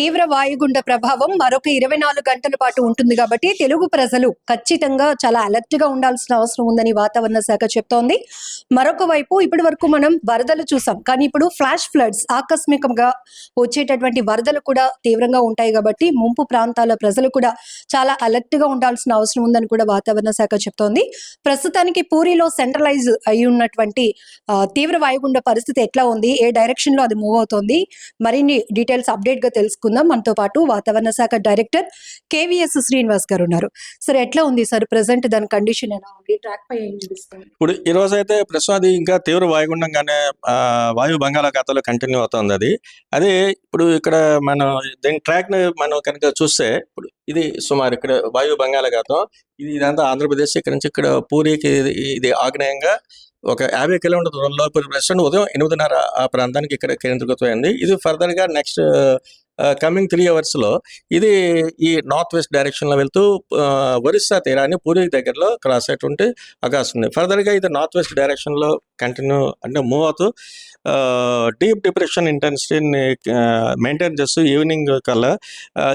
తీవ్ర వాయుగుండ ప్రభావం మరొక ఇరవై నాలుగు గంటల పాటు ఉంటుంది కాబట్టి తెలుగు ప్రజలు ఖచ్చితంగా చాలా అలర్ట్గా ఉండాల్సిన అవసరం ఉందని వాతావరణ శాఖ చెప్తోంది. మరొక వైపు ఇప్పటి వరకు మనం వరదలు చూసాం. కానీ ఇప్పుడు ఫ్లాష్ ఫ్లడ్స్ ఆకస్మికంగా వచ్చేటటువంటి వరదలు కూడా తీవ్రంగా ఉంటాయి కాబట్టి ముంపు ప్రాంతాల ప్రజలు కూడా చాలా అలర్ట్గా ఉండాల్సిన అవసరం ఉందని కూడా వాతావరణ శాఖ చెప్తోంది. ప్రస్తుతానికి పూరిలో సెంట్రలైజ్ అయి ఉన్నటువంటి తీవ్ర వాయుగుండ పరిస్థితి ఎట్లా ఉంది? ఏ డైరెక్షన్లో అది మూవ్ అవుతోంది? మరిన్ని డీటెయిల్స్ అప్డేట్గా తెలుసుకుందాం. మనతో పాటు వాతావరణ శాఖ డైరెక్టర్ కేవీఎస్ శ్రీనివాస్ గారు ఉన్నారు. సార్ ఎట్లా ఉంది సార్ ప్రెసెంట్ దాని కండిషన్ ఎలా ఉంది? ట్రాక్ పై ఏం చూపిస్తుంది ఇప్పుడు ఈ రోజు అయితే ప్రసాద్ అది ఇంకా తీవ్ర వాయుగుండంగానే వాయు బంగాళాఖాతంలో కంటిన్యూ అవుతుంది అది. అదే ఇప్పుడు ఇక్కడ మనం దీని ట్రాక్ని మనం కనుక చూస్తే ఇప్పుడు ఇది సుమారు ఇక్కడ వాయు బంగాళాఖాతం ఇది ఇదంతా ఆంధ్రప్రదేశ్ ఇక్కడ నుంచి ఇక్కడ పూరికి ఇది- ఆగ్నేయంగా ఒక యాభై కిలోమీటర్ దూరంలో ప్రస్తుతం ఉదయం ఎనిమిదిన్నర ఆ ప్రాంతానికి ఇక్కడ కేంద్రీకృతమైంది. ఇది ఫర్దర్గా నెక్స్ట్ కమింగ్ త్రీ అవర్స్లో ఇది ఈ నార్త్ వెస్ట్ డైరెక్షన్లో వెళ్తూ ఒరిస్సా తీరాన్ని పూరి దగ్గరలో క్రాస్ అయ్యేటువంటి అవకాశం ఉంది. ఫర్దర్గా ఇది నార్త్ వెస్ట్ డైరెక్షన్లో కంటిన్యూ అంటే మూవ్ అవుతూ డీప్ డిప్రెషన్ ఇంటెన్సిటీని మెయింటైన్ చేస్తూ ఈవినింగ్ కల్లా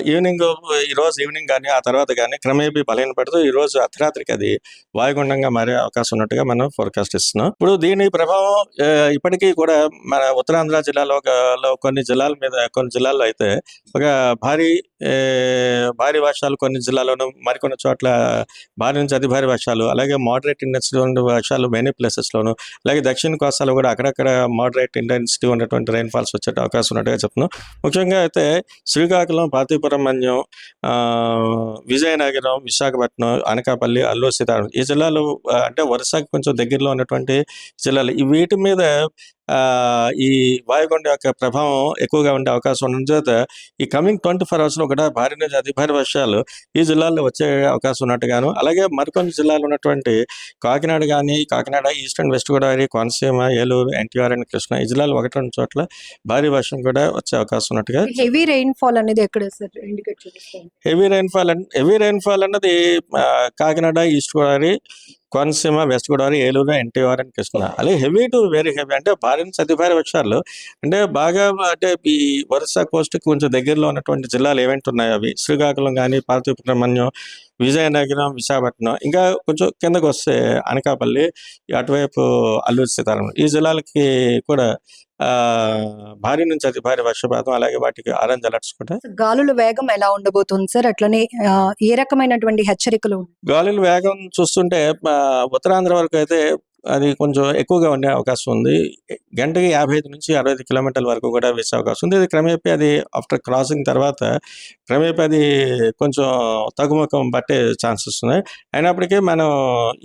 ఈవినింగ్ ఈరోజు ఈవినింగ్ కానీ ఆ తర్వాత కానీ క్రమేపీ బలహీనపడుతూ ఈ రోజు అర్ధరాత్రికి అది వాయుగుండంగా మారే అవకాశం ఉన్నట్టుగా మనం ఫోర్కాస్ట్ ఇస్తున్నాం ఇప్పుడు దీని ప్రభావం ఇప్పటికీ కూడా మన ఉత్తరాంధ్ర జిల్లాలో కొన్ని జిల్లాల మీద కొన్ని జిల్లాల్లో అయితే ఒక భారీ భారీ వర్షాలు కొన్ని జిల్లాలోనూ మరికొన్ని చోట్ల భారీ నుంచి అతి భారీ వర్షాలు అలాగే మోడరేట్ ఇంటెన్సిటీ ఉన్న వర్షాలు మెనీ ప్లేసెస్లోను అలాగే దక్షిణ కోస్తాలో కూడా అక్కడక్కడ మోడరేట్ ఇంటెన్సిటీ ఉన్నటువంటి రైన్ ఫాల్స్ వచ్చే అవకాశం ఉన్నట్టుగా చెప్తున్నాం. ముఖ్యంగా అయితే శ్రీకాకుళం పాతిపురం మన్యం ఆ, విజయనగరం విశాఖపట్నం అనకాపల్లి అల్లూరు సీతారాం ఈ జిల్లాలు అంటే వరుసకి కొంచెం దగ్గరలో ఉన్నటువంటి జిల్లాలు. ఈ వీటి మీద ఈ వాయుగుండ యొక్క ప్రభావం ఎక్కువగా ఉండే అవకాశం ఉన్న చేత ఈ కమింగ్ ట్వంటీ ఫోర్ అవర్స్లో కూడా భారీ నుంచి అతి భారీ వర్షాలు ఈ జిల్లాల్లో వచ్చే అవకాశం ఉన్నట్టుగాను అలాగే మరికొన్ని జిల్లాలు ఉన్నటువంటి కాకినాడ కానీ Kakinada east and west Godavari Konaseema Eluru NTR and Krishna ఈ జిల్లాలు ఒకటి రెండు చోట్ల భారీ వర్షం కూడా వచ్చే అవకాశం ఉన్నట్టుగా హెవీ ఫాల్ అనేది ఎక్కడ సార్ ఇండికేట్ చూపిస్తుంది హెవీ రైన్ఫాల్ హెవీ రైన్ఫాల్ అన్నది Kakinada east Godavari Konaseema west Godavari Eluru NTR and Krishna. అలాగే హెవీ టు వెరీ హెవీ అంటే భారీ నుంచి అతి భారీ వర్షాలు అంటే బాగా అంటే ఈ వరుస కోస్ట్ కొంచెం దగ్గరలో ఉన్నటువంటి జిల్లాలు ఏవైతే ఉన్నాయో అవి శ్రీకాకుళం కానీ పార్వతీపురమణ్యం విజయనగరం విశాఖపట్నం ఇంకా కొంచెం కిందకు వస్తే అనకాపల్లి అటువైపు అల్లూరు సీతారాం ఈ జిల్లాలకి కూడా భారీ నుంచి అతి భారీ వర్షపాతం అలాగే వాటికి ఆరెంజ్ అలర్ట్స్ కూడా. గాలుల వేగం ఎలా ఉండబోతుంది సార్? అట్లనే ఏ రకమైనటువంటి హెచ్చరికలు? గాలుల వేగం చూస్తుంటే ఉత్తరాంధ్ర వరకు అయితే అది కొంచెం ఎక్కువగా ఉండే అవకాశం ఉంది. గంటకి యాభై ఐదు నుంచి అరవై ఐదు కిలోమీటర్ల వరకు కూడా వేసే అవకాశం ఉంది. ఇది క్రమేపీ అది ఆఫ్టర్ క్రాసింగ్ తర్వాత క్రమేపీ అది కొంచెం తగ్గుముఖం పట్టే ఛాన్సెస్ ఉన్నాయి. అయినప్పటికీ మనం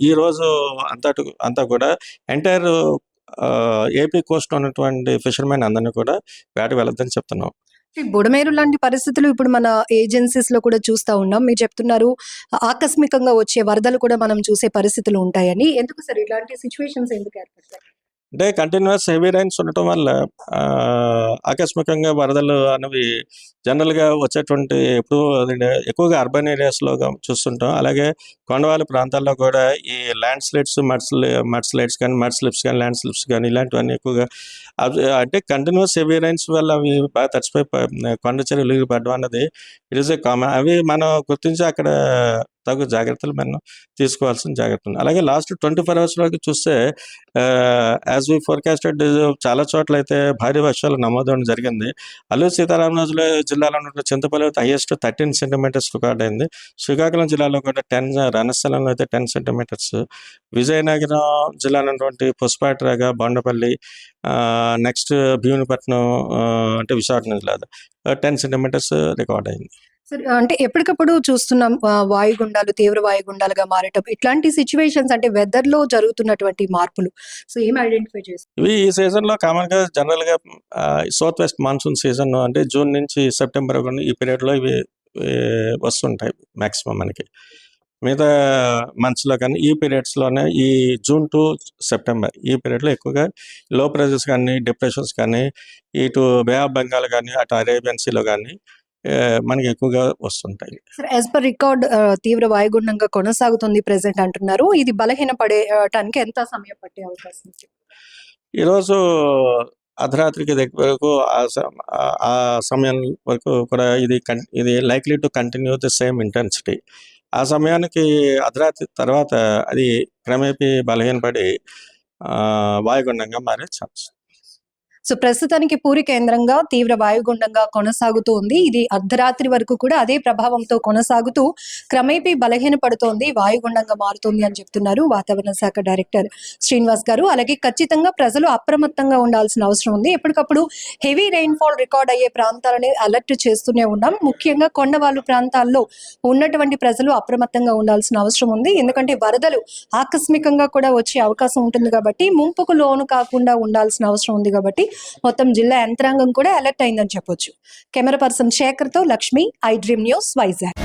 ఈ రోజు అంతటి అంతా కూడా ఎంటైర్ ఏపీ కోస్ట్ ఉన్నటువంటి ఫిషర్మెన్ అందరినీ కూడా వేట వెళ్ళొద్దని చెప్తున్నాం. బుడమేరు లాంటి పరిస్థితులు ఇప్పుడు మన ఏజెన్సీస్లో కూడా చూస్తా ఉన్నాం. మీరు చెప్తున్నారు ఆకస్మికంగా వచ్చే వరదలు కూడా మనం చూసే పరిస్థితులు ఉంటాయని. ఎందుకు సార్ ఇలాంటి సిచ్యువేషన్స్ ఎందుకు ఏర్పడతాయి? అంటే కంటిన్యూస్ హెవీ రైన్స్ ఉండటం వల్ల ఆకస్మికంగా వరదలు అనేవి జనరల్గా వచ్చేటువంటి ఎప్పుడు ఎక్కువగా అర్బన్ ఏరియాస్లో చూస్తుంటాం. అలాగే కొండవాళ్ళ ప్రాంతాల్లో కూడా ఈ land slides mud mud slides కానీ మడ్ స్లిప్స్ కానీ ల్యాండ్ స్లిప్స్ కానీ ఇలాంటివన్నీ ఎక్కువగా అవి- అంటే కంటిన్యూస్ హెవీ రైన్స్ వల్ల అవి బాగా తడిచిపోయి కొండ చర్యలు పడడం అన్నది ఇట్ ఈస్ ఏ కామన్ అవి మనం గుర్తించి అక్కడ తగు జాగ్రత్తలు మనం తీసుకోవాల్సిన జాగ్రత్తలు. అలాగే లాస్ట్ ట్వంటీ ఫోర్ అవర్స్ వరకు చూస్తే యాజ్ వి ఫోర్కాస్టెడ్ చాలా చోట్ల అయితే భారీ వర్షాలు నమోదవడం జరిగింది. అల్లూరు సీతారామరాజుల జిల్లాలో ఉన్న Chintapalli highest thirteen centimetres record అయింది. శ్రీకాకుళం జిల్లాలో కూడా టెన్ రణస్థలంలో అయితే టెన్ సెంటీమీటర్స్ విజయనగరం జిల్లాలో ఉన్నటువంటి పుష్పాటరాగా బొండపల్లి నెక్స్ట్ భీమునిపట్నం అంటే విశాఖపట్నం జిల్లా టెన్ సెంటీమీటర్స్ రికార్డ్ అయింది. అంటే ఎప్పటికప్పుడు చూస్తున్నాం వాయుగుండాలు తీవ్ర వాయుగుండాలుగా మారటం. ఇట్లాంటి సిచ్యువేషన్స్ అంటే వెదర్లో జరుగుతున్నటువంటి మార్పులు. సో ఏం ఐడెంటిఫై చేస్తారు ఇవి ఈ సీజన్లో కామన్గా జనరల్గా సౌత్ వెస్ట్ మాన్సూన్ సీజన్ అంటే జూన్ నుంచి సెప్టెంబర్ ఈ పీరియడ్లో ఇవి వస్తుంటాయి మాక్సిమం మనకి. మిగతా మంత్స్లో కానీ ఈ పీరియడ్స్లోనే ఈ జూన్ టు సెప్టెంబర్ ఈ పీరియడ్లో ఎక్కువగా లో ప్రెజర్స్ కానీ డిప్రెషన్స్ కానీ ఇటు బే ఆఫ్ బెంగాల్ కానీ అటు అరేబియన్ సీలో కానీ మనకి ఎక్కువగా వస్తుంటాయి. యాజ్ పర్ రికార్డ్ తీవ్ర వాయుగుండంగా కొనసాగుతుంది ప్రెసెంట్ అంటున్నారు. ఇది బలహీన పడేటానికి ఎంత సమయం పట్టే అవకాశం? ఈరోజు అర్ధరాత్రికి దగ్గర వరకు ఆ సమయం వరకు కూడా ఇది ఇది likely to continue the same intensity ఆ సమయానికి అర్ధరాత్రి తర్వాత అది క్రమేపీ బలహీనపడి వాయుగుండంగా మారే ఛాన్స్ సో ప్రస్తుతానికి పూరి కేంద్రంగా తీవ్ర వాయుగుండంగా కొనసాగుతూ ఉంది. ఇది అర్ధరాత్రి వరకు కూడా అదే ప్రభావంతో కొనసాగుతూ క్రమేపీ బలహీనపడుతోంది వాయుగుండంగా మారుతుంది అని చెప్తున్నారు వాతావరణ శాఖ డైరెక్టర్ శ్రీనివాస్ గారు. అలాగే ఖచ్చితంగా ప్రజలు అప్రమత్తంగా ఉండాల్సిన అవసరం ఉంది. ఎప్పటికప్పుడు హెవీ రెయిన్ఫాల్ రికార్డ్ అయ్యే ప్రాంతాలని అలర్ట్ చేస్తూనే ఉన్నాం. ముఖ్యంగా కొండవాళ్ళు ప్రాంతాల్లో ఉన్నటువంటి ప్రజలు అప్రమత్తంగా ఉండాల్సిన అవసరం ఉంది. ఎందుకంటే వరదలు ఆకస్మికంగా కూడా వచ్చే అవకాశం ఉంటుంది కాబట్టి ముంపుకు లోను కాకుండా ఉండాల్సిన అవసరం ఉంది కాబట్టి మొత్తం జిల్లా యంత్రాంగం కూడా అలర్ట్ అయిందని చెప్పొచ్చు. Camera person శేఖర్తో Lakshmi I dream news Vizag.